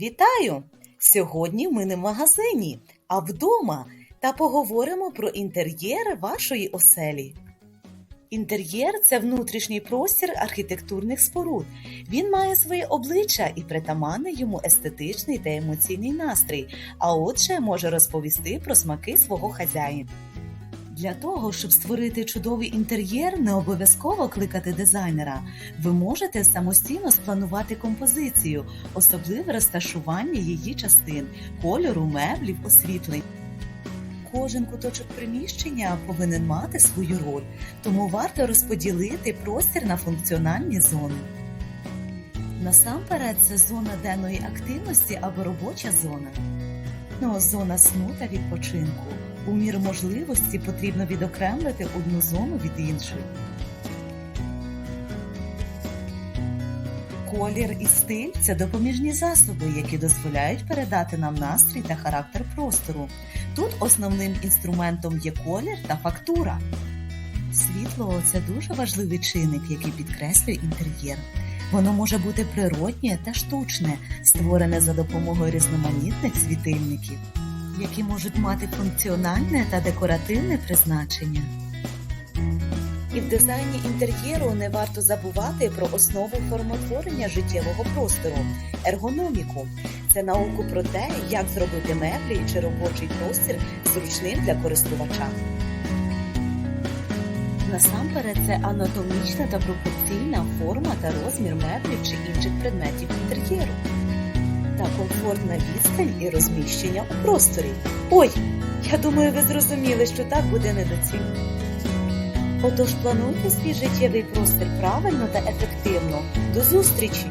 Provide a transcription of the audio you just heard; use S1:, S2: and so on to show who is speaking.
S1: Вітаю! Сьогодні ми не в магазині, а вдома та поговоримо про інтер'єр вашої оселі. Інтер'єр це внутрішній простір архітектурних споруд. Він має своє обличчя і притаманний йому естетичний та емоційний настрій, а отже може розповісти про смаки свого хазяїна. Для того, щоб створити чудовий інтер'єр, не обов'язково кликати дизайнера. Ви можете самостійно спланувати композицію, особливе розташування її частин, кольору, меблів, освітлень. Кожен куточок приміщення повинен мати свою роль, тому варто розподілити простір на функціональні зони. Насамперед, це зона денної активності або робоча зона. Ну, зона сну та відпочинку. У міру можливості потрібно відокремлити одну зону від іншої. Колір і стиль це допоміжні засоби, які дозволяють передати нам настрій та характер простору. Тут основним інструментом є колір та фактура. Світло це дуже важливий чинник, який підкреслює інтер'єр. Воно може бути природнє та штучне, створене за допомогою різноманітних світильників, які можуть мати функціональне та декоративне призначення. І в дизайні інтер'єру не варто забувати про основу формотворення життєвого простору ергономіку. Це науку про те, як зробити меблі чи робочий простір зручним для користувача. Насамперед, це анатомічна та пропорційна форма та розмір меблів чи інших предметів інтер'єру комфортна відстань і розміщення у просторі. Ой, я думаю, ви зрозуміли, що так буде недоцільно. Отож плануйте свій життєвий простір правильно та ефективно. До зустрічі!